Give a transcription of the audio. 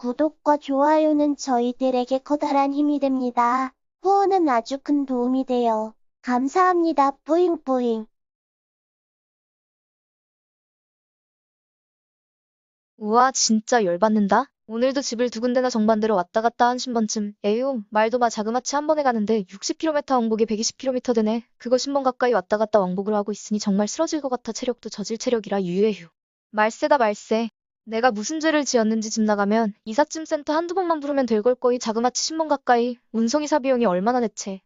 구독과 좋아요는 저희들에게 커다란 힘이 됩니다. 후원은 아주 큰 도움이 돼요. 감사합니다. 뿌잉뿌잉. 우와, 진짜 열받는다. 오늘도 집을 두 군데나 정반대로 왔다 갔다 한 10번쯤. 에휴, 말도 마 자그마치 한 번에 가는데 60km 왕복에 120km 되네. 그거 10번 가까이 왔다 갔다 왕복을 하고 있으니 정말 쓰러질 것 같아 체력도 저질 체력이라 유예휴. 말세다 말세. 내가 무슨 죄를 지었는지 집 나가면 이삿짐 센터 한두 번만 부르면 될 걸 거이 자그마치 10번 가까이 운송이사 비용이 얼마나 대체.